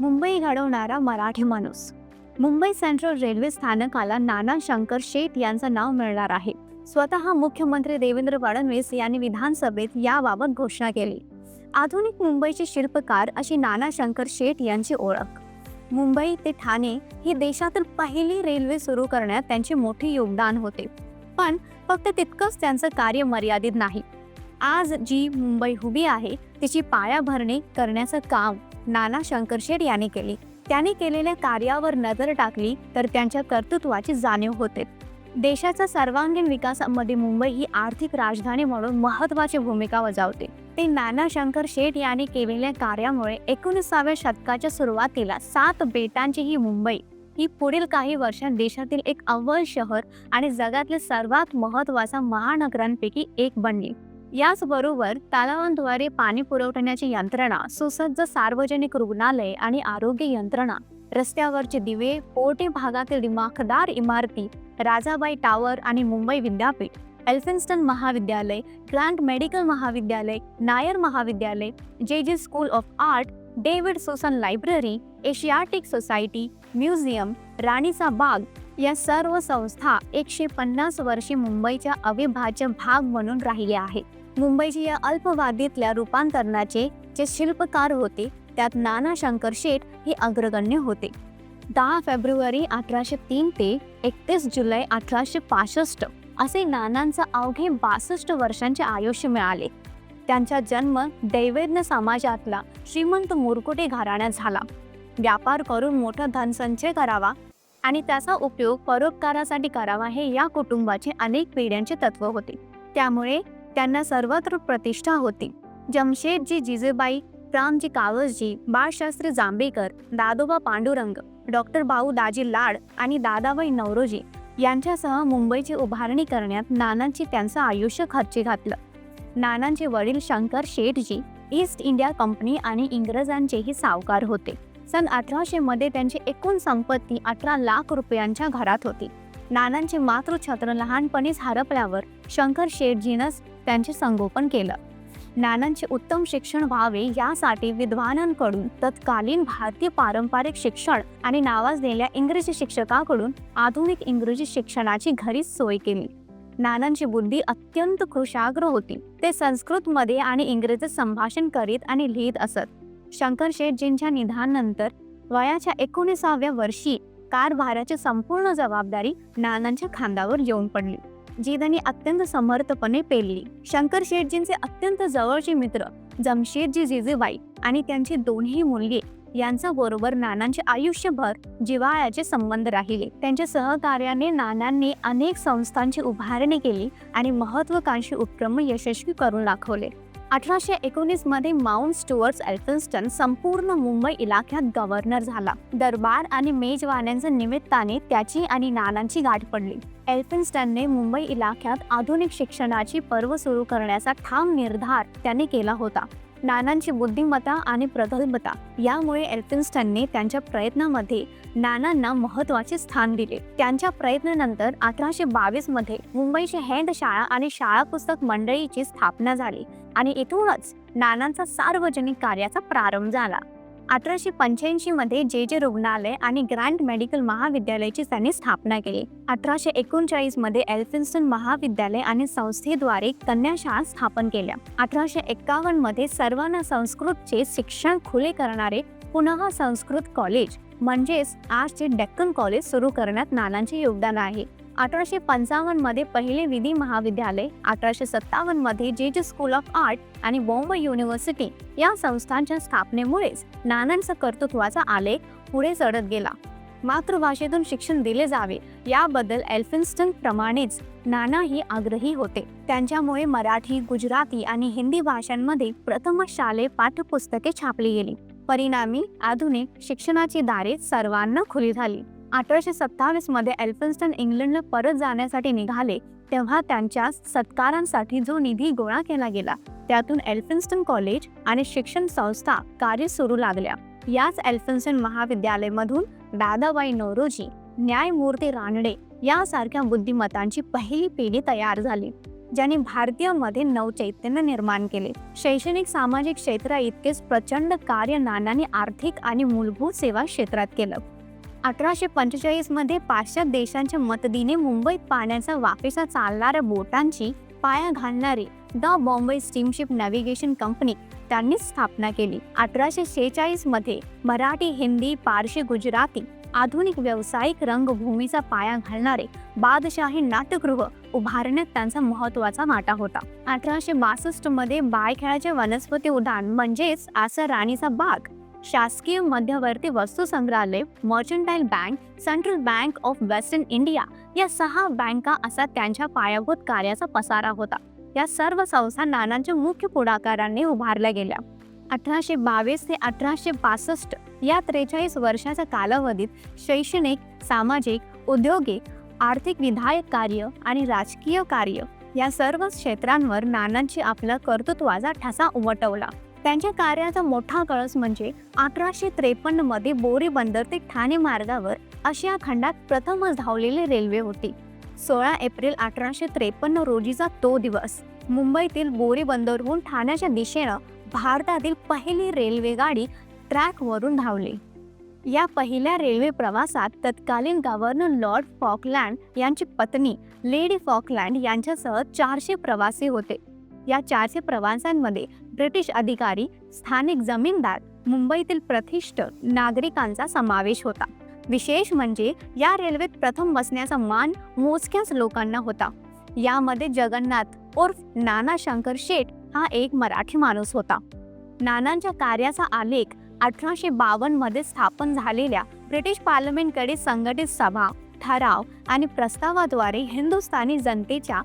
मुंबई घडवणारा मराठी माणूस. Mumbai central railway स्थानकाला नाना शंकर शेठ यांचं नाव मिळणार आहे. स्वतः मुख्यमंत्री देवेंद्र फडणवीस यांनी विधानसभेत याबाबत घोषणा केली. आधुनिक मुंबईचे शिल्पकार अशी नाना शंकर शेठ यांची ओळख. मुंबई ते ठाणे ही देशातील पहिली रेल्वे सुरू करण्यात त्यांचे मोठे योगदान होते. पण फक्त तितकंच त्यांचं कार्य मर्यादित नाही. आज जी मुंबई उभी आहे तिची पायाभरणी करण्याचं काम नाना शंकरशेठ यांनी केली. त्यांनी केलेल्या कार्यावर नजर टाकली तर त्यांच्या कर्तृत्वाची जाणीव होते. देशाच्या सर्वांगीण विकासामध्ये मुंबई ही आर्थिक राजधानी म्हणून महत्वाची भूमिका बजावते. ते नाना शंकर शेठ यांनी केलेल्या कार्यामुळे एकोणीसाव्या शतकाच्या सुरुवातीला सात बेटांची ही मुंबई ही पुढील काही वर्षात देशातील एक अव्वल शहर आणि जगातील सर्वात महत्त्वाचा महानगरांपैकी एक बनली. याचबरोबर तलावांद्वारे पाणी पुरवठण्याची यंत्रणा सुसज्ज सार्वजनिक रुग्णालय आणि आरोग्य यंत्रणा रस्त्यावरचे दिवे पोटे भागातील दिमाखदार इमारती राजाबाई टावर आणि मुंबई विद्यापीठ एल्फिन्स्टन महाविद्यालय ग्रँड मेडिकल महाविद्यालय नायर महाविद्यालय J J school of art David Sassoon library Asiatic society museum राणीचा बाग या सर्व संस्था एकशे पन्नास वर्षे मुंबईच्या अविभाज्य भाग म्हणून राहिल्या आहेत. मुंबईच्या या अल्पवादीतल्या रूपांतरणाचे जे शिल्पकार होते त्यात नाना शंकर शेठ हे अग्रगण्य होते. दहा फेब्रुवारी अठराशे तीन ते एकतीस जुलै अठराशे पासष्ट असे नानांचा अवघे बासष्ट वर्षांचे आयुष्य मिळाले. त्यांचा जन्म दैवेज्ञ समाजातला श्रीमंत मुरकुटे घराण्यात झाला. व्यापार करून मोठा धनसंचय करावा आणि त्याचा उपयोग परोपकारासाठी करावा हे या कुटुंबाचे अनेक पिढ्यांचे तत्व होते. त्यामुळे त्यांना सर्वत्र प्रतिष्ठा होती. जमशेदजी जिजेबाई रामजी कावसजी बाळशास्त्री जांभेकर दादोबा पांडुरंग डॉक्टर भाऊ दाजी लाड आणि दादाबाई नवरोजी यांच्यासह मुंबईची उभारणी करण्यात नानांची त्यांचं आयुष्य खर्ची घातलं. नानांचे वडील Shankar Shethji East India company आणि इंग्रजांचेही सावकार होते. सन अठराशे मध्ये त्यांची एकूण संपत्ती अठरा लाख रुपयांच्या घरात होती. नानांचे मातृछत्र लहानपणीच हरपल्यावर शंकर शेठजीनंच त्यांचे संगोपन केलं. नानांचे उत्तम शिक्षण व्हावे यासाठी विद्वानांकडून तत्कालीन भारतीय पारंपरिक शिक्षण आणि नावाजलेल्या इंग्रजी शिक्षकाकडून आधुनिक इंग्रजी शिक्षणाची घरीच सोय केली. नानांची बुद्धी अत्यंत कृषाग्र होती. ते संस्कृतमध्ये आणि इंग्रजीत संभाषण करीत आणि लिहित असत. शंकर शेठजींच्या निधनानंतर वयाच्या एकोणीसाव्या वर्षी कारभाराची संपूर्ण जबाबदारी नानांच्या खांद्यावर येऊन पडली. जी त्यांनी अत्यंत समर्थपणे पेलली. शंकर शेठजींचे अत्यंत जवळचे मित्र जमशेदजी जिजेबाई आणि त्यांची दोन्ही मुलगे यांचा बरोबर नानांचे आयुष्यभर जिव्हाळ्याचे संबंध राहिले. त्यांच्या सहकार्याने नानांनी अनेक संस्थांची उभारणी केली आणि महत्वाकांक्षी उपक्रम यशस्वी करून दाखवले. अठराशे एकोणीसमध्ये माउंट स्टुअर्ट एल्फिन्स्टन संपूर्ण मुंबई इलाख्यात गव्हर्नर झाला. दरबार आणि मेजवान्यांच्या निमित्ताने त्याची आणि नानांची गाठ पडली. एल्फिन्स्टनने मुंबई इलाक्यात आधुनिक शिक्षणाची पर्व सुरू करण्याचा ठाम निर्धार त्याने केला होता. नानांची बुद्धिमत्ता आणि प्रगल्भता यामुळे एल्फिन्स्टनने त्यांच्या प्रयत्नामध्ये नानांना महत्त्वाचे स्थान दिले. त्यांच्या प्रयत्नानंतर अठराशे बावीसमध्ये मुंबईची हेंड शाळा आणि शाळा पुस्तक मंडळीची स्थापना झाली आणि इथूनच नानांचा सार्वजनिक कार्याचा प्रारंभ झाला. अठराशे पंच्याऐंशी मध्ये जे जे रुग्णालय आणि ग्रँड मेडिकल महाविद्यालयाची त्यांनी स्थापना केली. अठराशे एकोणचाळीसमध्ये एल्फिन्स्टन महाविद्यालय आणि संस्थेद्वारे कन्याशाळा स्थापन केल्या. अठराशे एक्कावन्नमध्ये सर्वांना संस्कृतचे शिक्षण खुले करणारे पुन्हा संस्कृत कॉलेज म्हणजेच आजचे डेक्कन कॉलेज सुरू करण्यात नानांचे योगदान आहे. अठराशे पंचावन्नमध्ये पहिले विधी महाविद्यालय अठराशे सत्तावन्नमध्ये जे जे स्कूल ऑफ आर्ट आणि बॉम्बे युनिव्हर्सिटी या संस्थांच्या स्थापनेमुळेच नानांचा कर्तृत्वाचा आलेख पुढे चढत गेला. मातृभाषेतून शिक्षण दिले जावे याबद्दल एल्फिन्स्टन प्रमाणेच नानाही आग्रही होते. त्यांच्यामुळे मराठी गुजराती आणि हिंदी भाषांमध्ये प्रथम शालेय पाठ्यपुस्तके छापली गेली. परिणामी आधुनिक शिक्षणाची दारे सर्वांना खुली झाली. अठराशे सत्तावीसमध्ये एल्फिन्स्टन इंग्लंडला परत जाण्यासाठी निघाले तेव्हा त्यांच्या सत्कारांसाठी जो निधी गोळा केला गेला त्यातून एल्फिन्स्टन कॉलेज आणि शिक्षण संस्था कार्य सुरू लागल्या. याच एल्फिन्स्टन महाविद्यालयमधून दादाबाई नौरोजी न्यायमूर्ती रानडे यासारख्या बुद्धिमत्तांची पहिली पिढी तयार झाली ज्यांनी भारतीयमध्ये नवचैतन्य निर्माण केले. शैक्षणिक सामाजिक क्षेत्रा इतकेच प्रचंड कार्य नानांनी आर्थिक आणि मूलभूत सेवा क्षेत्रात केलं. अठराशे पंचेचाळीसमध्ये पाश्चात्य देशांच्या मदतीने मुंबईत पाण्याचा वाफेचा चालणाऱ्या बोटांची पाया घालणारी the Bombay steamship navigation company त्यांनी स्थापना केली. अठराशे शेहेचाळीसमध्ये मराठी हिंदी पारशी गुजराती आधुनिक व्यावसायिक रंगभूमीचा पाया घालणारे बादशाही नाट्यगृह उभारण्यात त्यांचा महत्त्वाचा वाटा होता. अठराशे बासष्टमध्ये बायखेळाचे वनस्पती उदाहरण म्हणजेच आसा राणीचा बाग शासकीय मध्यवर्ती वस्तू संग्रहालय mercantile bank central bank of western India या सहा बँका असा त्यांच्या पायाभूत कार्याचा पसारा होता. या सर्व संस्था नानांच्या मुख्य पुढाकारांनी उभारल्या गेल्या. अठराशे बावीस ते अठराशे पासष्ट या त्रेचाळीस वर्षाच्या कालावधीत शैक्षणिक सामाजिक औद्योगिक आर्थिक विधायक कार्य आणि राजकीय कार्य या सर्व क्षेत्रांवर नानांची आपला कर्तृत्वाचा ठसा उमटवला. त्यांच्या कार्याचा मोठा कळस म्हणजे अकराशे त्रेपन्नमध्ये बोरी बंदर ते ठाणे मार्गावर आशिया खंडात प्रथमच धावलेली रेल्वे होती. सोळा एप्रिल अठराशे त्रेपन्न रोजीचा तो दिवस. मुंबईतील बोरी बंदरहून ठाण्याच्या दिशेनं भारतातील पहिली रेल्वे गाडी ट्रॅकवरून धावली. या पहिल्या रेल्वे प्रवासात तत्कालीन गव्हर्नर लॉर्ड फॉकलँड यांची पत्नी लेडी फॉकलँड यांच्यासह चारशे प्रवासी होते. या चारशे प्रवासांमध्ये ब्रिटिश अधिकारी स्थानिक जमीनदार मुंबईतील प्रतिष्ठ नागरिकांचा समावेश होता. विशेष म्हणजे या रेल्वेत प्रथम बसण्याचा मान मोजक्याच लोकांना होता. यामध्ये जगन्नाथ उर्फ नाना शंकर शेठ हा एक मराठी माणूस होता. नानांच्या कार्याचा आलेख अठराशे बावन्नमध्ये स्थापन झालेल्या ब्रिटिश पार्लमेंटकडे संघटित सभा ठराव आणि प्रस्तावाद्वारे हिंदुस्थानी जनतेच्या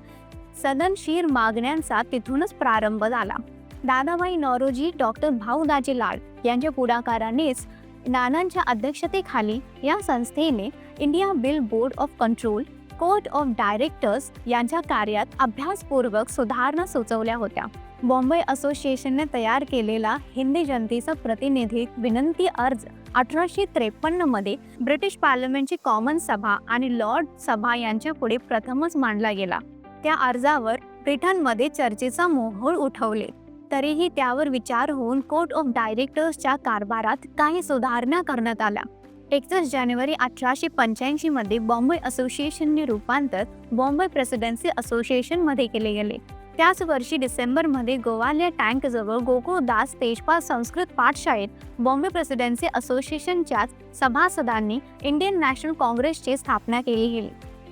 सदनशीर मागण्यांचा तिथूनच प्रारंभ झाला. दादाभाई नौरोजी डॉक्टर भाऊदाजी लाड यांच्या पुढाकारानेच नानांच्या अध्यक्षतेखाली या संस्थेने India bill board of control court of directors यांच्या कार्यात अभ्यासपूर्वक सुधारणा सुचवल्या होत्या. बॉम्बे असोसिएशनने तयार केलेला हिंदी जनतेचा प्रतिनिधी विनंती अर्ज अठराशे त्रेपन्नमध्ये ब्रिटिश पार्लमेंटची कॉमन सभा आणि लॉर्ड सभा यांच्या पुढे प्रथमच मांडला गेला. त्या अर्जावर ब्रिटनमध्ये चर्चेचा मोहोळ उठवले. तरीही त्यावर विचार होऊन कोर्ट ऑफ डायरेक्टर्सच्या कारभारात काही सुधारणा करण्यात आल्या. एकतीस जानेवारी अठराशे पंच्याऐंशी मध्ये बॉम्बे असोसिएशनने रूपांतर बॉम्बे प्रेसिडेन्सी असोसिएशनमध्ये केले गेले. त्याच वर्षी डिसेंबरमध्ये गोवालिया टँकजवळ गोकुळदास तेजपाल संस्कृत पाठशाळेत बॉम्बे प्रेसिडेन्सी असोसिएशनच्याच सभासदांनी इंडियन नॅशनल काँग्रेसची स्थापना केली गेली.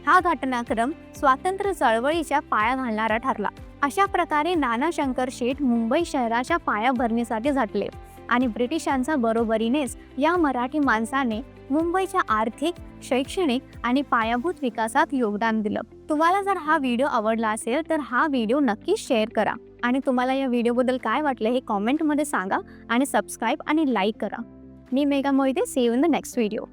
हा घटनाक्रम स्वातंत्र्य चळवळीच्या पाया घालणारा ठरला. अशा प्रकारे नाना शंकर शेठ मुंबई शहराच्या पायाभरणीसाठी झटले आणि ब्रिटिशांच्या बरोबरीनेच या मराठी माणसाने मुंबईच्या आर्थिक शैक्षणिक आणि पायाभूत विकासात योगदान दिलं. तुम्हाला जर हा व्हिडिओ आवडला असेल तर हा व्हिडिओ नक्कीच शेअर करा. आणि तुम्हाला या व्हिडिओबद्दल काय वाटलं हे कॉमेंटमध्ये सांगा आणि सबस्क्राईब आणि लाईक करा. मी Mega Mohite. See in the next video